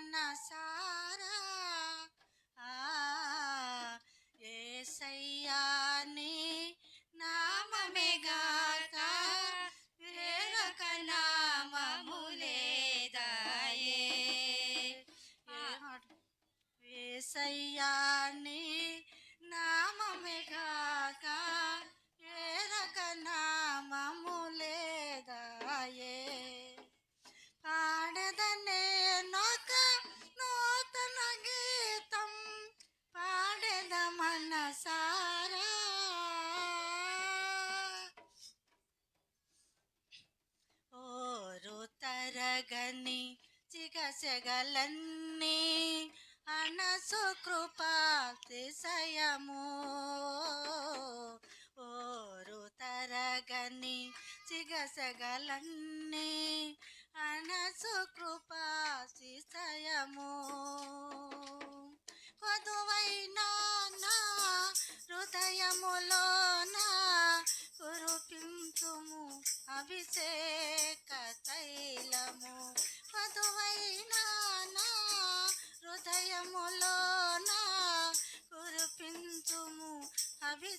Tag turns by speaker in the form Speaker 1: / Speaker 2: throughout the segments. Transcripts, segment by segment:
Speaker 1: మనసారా ఆ ఏసయ్యాని నామమేగాక వేరొక నామము లేదాయే. ఏసయ్యాని నామమేగాక తరగని చిగసెగలన్నీ అనసు కృపాతిశయము ఓరు తరగని చిగసగలన్నీ అనసు కృపాతిశయము కొదువైనా నా హృదయములోన కురుపించుము అభిషేక తైల.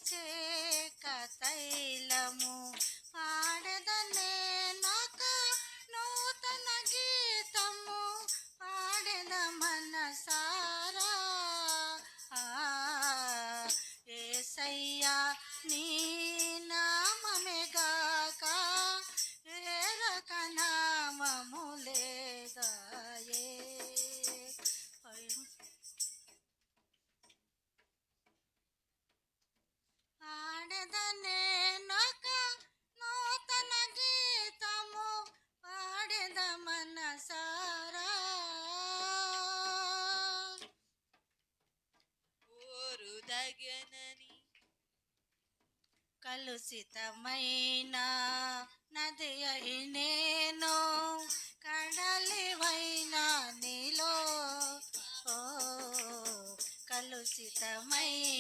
Speaker 1: అభిషేక
Speaker 2: తగనని
Speaker 1: కలుషితమైన నది అయి నేను కడలివైన నీలో. కలుషితమైన